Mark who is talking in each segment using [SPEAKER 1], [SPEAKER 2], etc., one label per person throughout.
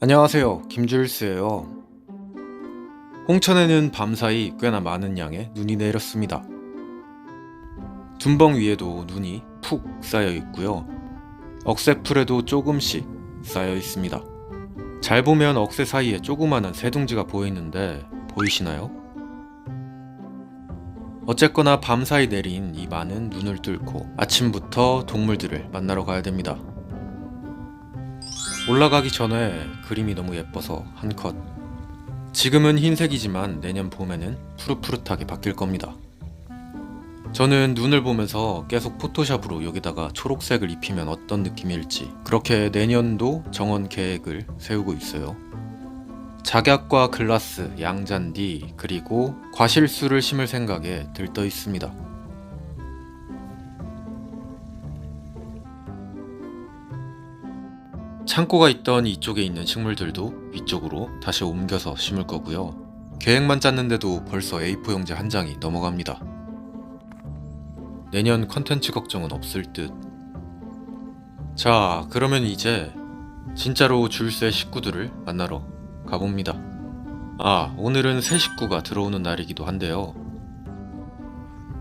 [SPEAKER 1] 안녕하세요. 김주일스예요. 홍천에는 밤사이 꽤나 많은 양의 눈이 내렸습니다. 둔벙 위에도 눈이 푹 쌓여 있고요. 억새풀에도 조금씩 쌓여 있습니다. 잘 보면 억새 사이에 조그마한 새둥지가 보이는데 보이시나요? 어쨌거나 밤사이 내린 이 많은 눈을 뚫고 아침부터 동물들을 만나러 가야 됩니다. 올라가기 전에 그림이 너무 예뻐서 한 컷. 지금은 흰색이지만 내년 봄에는 푸릇푸릇하게 바뀔 겁니다. 저는 눈을 보면서 계속 포토샵으로 여기다가 초록색을 입히면 어떤 느낌일지 그렇게 내년도 정원 계획을 세우고 있어요. 작약과 글라스, 양잔디, 그리고 과실수를 심을 생각에 들떠 있습니다. 창고가 있던 이쪽에 있는 식물들도 위쪽으로 다시 옮겨서 심을 거고요. 계획만 짰는데도 벌써 A4 용지 한 장이 넘어갑니다. 내년 컨텐츠 걱정은 없을 듯. 자, 그러면 이제 진짜로 줄새 식구들을 만나러 가봅니다. 아, 오늘은 새 식구가 들어오는 날이기도 한데요.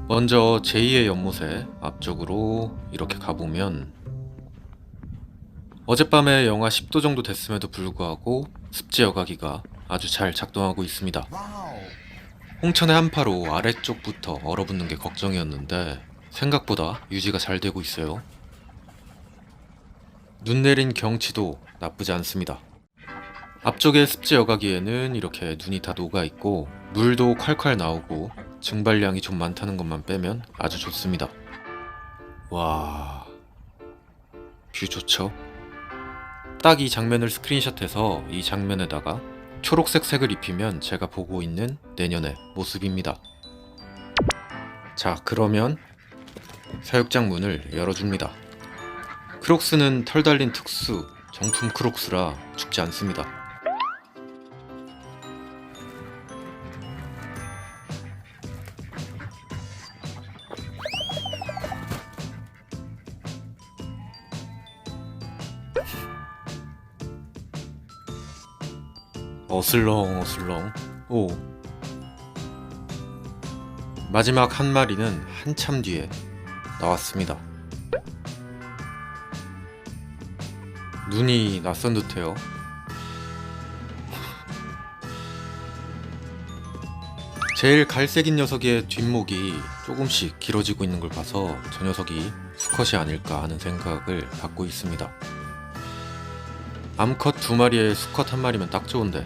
[SPEAKER 1] 먼저 제2의 연못에 앞쪽으로 이렇게 가보면 어젯밤에 영하 10도 정도 됐음에도 불구하고 습지 여과기가 아주 잘 작동하고 있습니다. 홍천의 한파로 아래쪽부터 얼어붙는 게 걱정이었는데 생각보다 유지가 잘 되고 있어요. 눈 내린 경치도 나쁘지 않습니다. 앞쪽의 습지 여과기에는 이렇게 눈이 다 녹아 있고 물도 콸콸 나오고 증발량이 좀 많다는 것만 빼면 아주 좋습니다. 와, 뷰 좋죠? 딱 이 장면을 스크린샷해서 이 장면에다가 초록색 색을 입히면 제가 보고 있는 내년의 모습입니다. 자, 그러면 사육장 문을 열어줍니다. 크록스는 털 달린 특수 정품 크록스라 죽지 않습니다. 어슬렁 어슬렁. 오. 마지막 한 마리는 한참 뒤에 나왔습니다. 눈이 낯선 듯해요. 제일 갈색인 녀석의 뒷목이 조금씩 길어지고 있는 걸 봐서 저 녀석이 수컷이 아닐까 하는 생각을 갖고 있습니다 암컷 두 마리에 수컷 한 마리면 딱 좋은데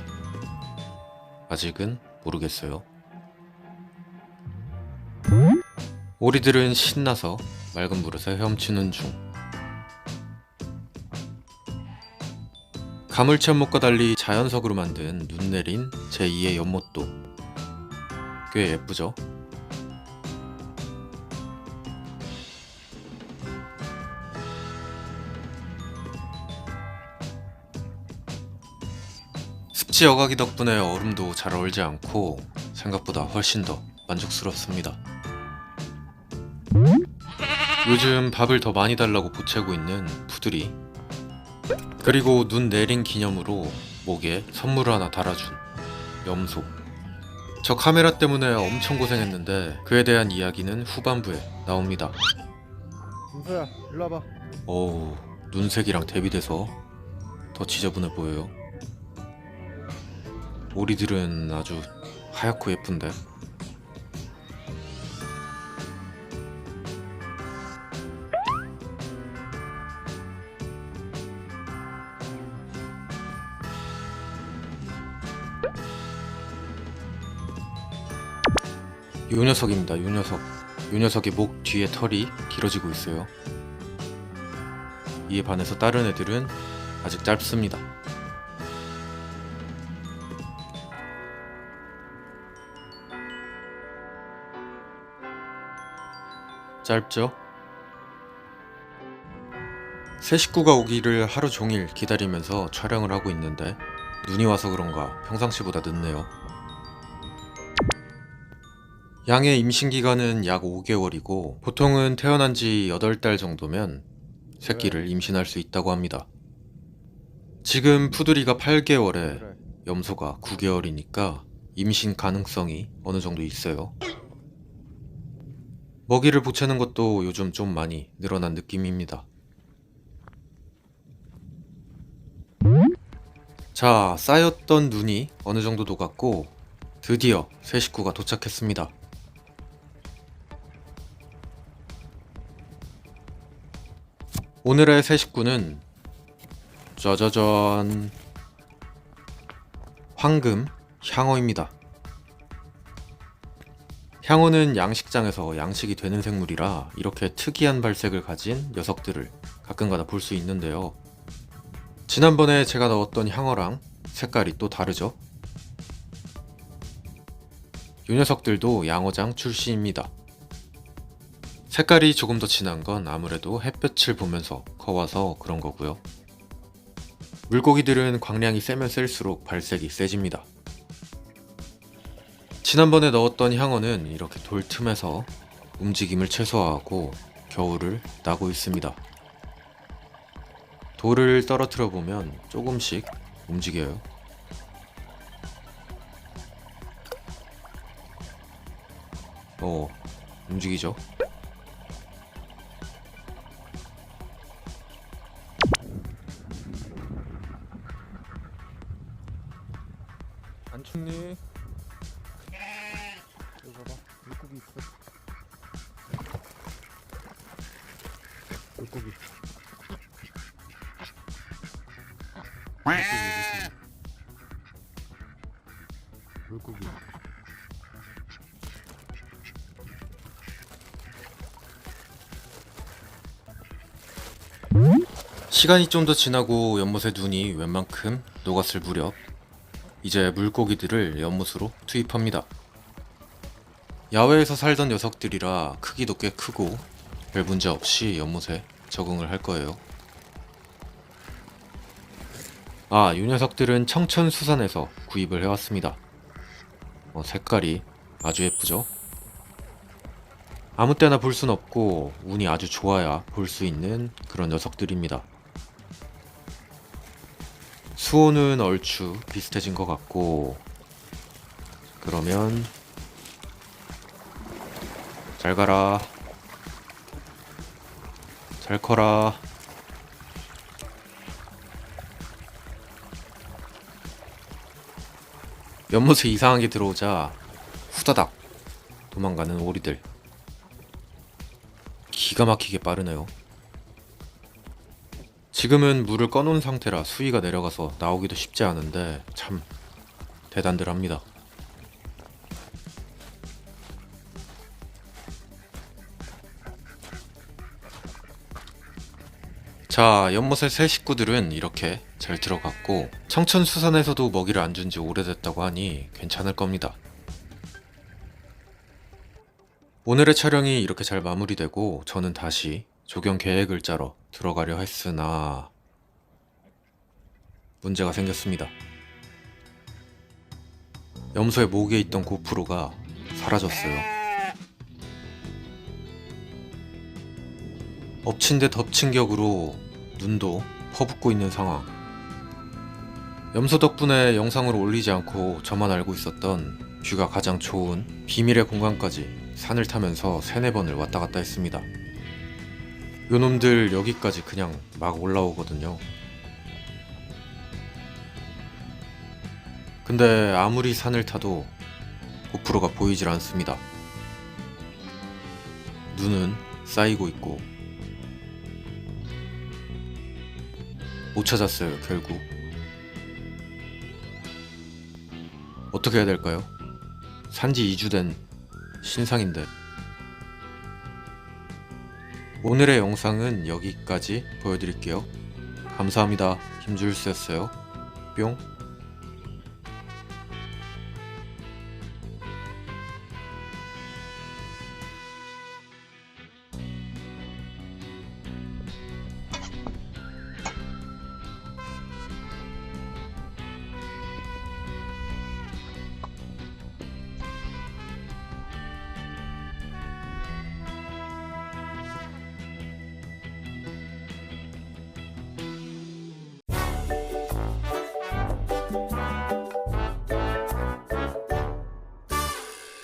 [SPEAKER 1] 아직은 모르겠어요. 오리들은 신나서 맑은 물에서 헤엄치는 중. 가물치 연못과 달리 자연석으로 만든 눈 내린 제2의 연못도 꽤 예쁘죠? 습지 여과기 덕분에 얼음도 잘 얼지 않고 생각보다 훨씬 더 만족스럽습니다. 요즘 밥을 더 많이 달라고 보채고 있는 푸들이 그리고 눈 내린 기념으로 목에 선물을 하나 달아준 염소 저 카메라 때문에 엄청 고생했는데 그에 대한 이야기는 후반부에 나옵니다.
[SPEAKER 2] 은서야 일로 와봐
[SPEAKER 1] 어우 눈색이랑 대비돼서 더 지저분해 보여요. 오리들은 아주 하얗고 예쁜데 요 녀석입니다. 요 녀석. 요 녀석의 목 뒤에 털이 길어지고 있어요. 이에 반해서 다른 애들은 아직 짧습니다. 짧죠? 새 식구가 오기를 하루 종일 기다리면서 촬영을 하고 있는데 눈이 와서 그런가 평상시보다 늦네요. 양의 임신 기간은 약 5개월이고 보통은 태어난 지 8달 정도면 새끼를 임신할 수 있다고 합니다. 지금 푸드리가 8개월에
[SPEAKER 2] 그래.
[SPEAKER 1] 염소가 9개월이니까 임신 가능성이 어느 정도 있어요. 먹이를 보채는 것도 요즘 좀 많이 늘어난 느낌입니다. 자, 쌓였던 눈이 어느 정도 녹았고 드디어 새 식구가 도착했습니다. 오늘의 새 식구는 짜자잔 황금 향어입니다. 향어는 양식장에서 양식이 되는 생물이라 이렇게 특이한 발색을 가진 녀석들을 가끔가다 볼 수 있는데요. 지난번에 제가 넣었던 향어랑 색깔이 또 다르죠? 이 녀석들도 양어장 출시입니다. 색깔이 조금 더 진한 건 아무래도 햇볕을 보면서 커와서 그런 거고요. 물고기들은 광량이 세면 셀수록 발색이 세집니다. 지난번에 넣었던 향어는 이렇게 돌 틈에서 움직임을 최소화하고 겨울을 나고 있습니다. 돌을 떨어뜨려 보면 조금씩 움직여요. 어, 움직이죠?
[SPEAKER 2] 물고기 있어. 물고기. 물고기.
[SPEAKER 1] 시간이 좀 더 지나고 연못의 눈이 웬만큼 녹았을 무렵 이제 물고기들을 연못으로 투입합니다. 야외에서 살던 녀석들이라 크기도 꽤 크고 별 문제 없이 연못에 적응을 할 거예요. 아, 이 녀석들은 청천수산에서 구입을 해왔습니다. 어, 색깔이 아주 예쁘죠? 아무 때나 볼 순 없고 운이 아주 좋아야 볼 수 있는 그런 녀석들입니다. 수온은 얼추 비슷해진 것 같고 그러면 잘 가라 잘 커라 연못에 이상하게 들어오자 후다닥 도망가는 오리들 기가 막히게 빠르네요. 지금은 물을 꺼놓은 상태라 수위가 내려가서 나오기도 쉽지 않은데 참 대단들 합니다. 자, 연못의 새 식구들은 이렇게 잘 들어갔고 청천수산에서도 먹이를 안 준 지 오래됐다고 하니 괜찮을 겁니다. 오늘의 촬영이 이렇게 잘 마무리되고 저는 다시 조경 계획을 짜러 들어가려 했으나 문제가 생겼습니다. 염소의 목에 있던 고프로가 사라졌어요. 엎친 데 덮친 격으로 눈도 퍼붓고 있는 상황. 염소 덕분에 영상을 올리지 않고 저만 알고 있었던 뷰가 가장 좋은 비밀의 공간까지 산을 타면서 세네 번을 왔다 갔다 했습니다. 요놈들 여기까지 그냥 막 올라오거든요. 근데 아무리 산을 타도 고프로가 보이질 않습니다. 눈은 쌓이고 있고 못 찾았어요, 결국. 어떻게 해야 될까요? 산지 2주 된 신상인데. 오늘의 영상은 여기까지 보여드릴게요. 감사합니다. 김줄수였어요. 뿅.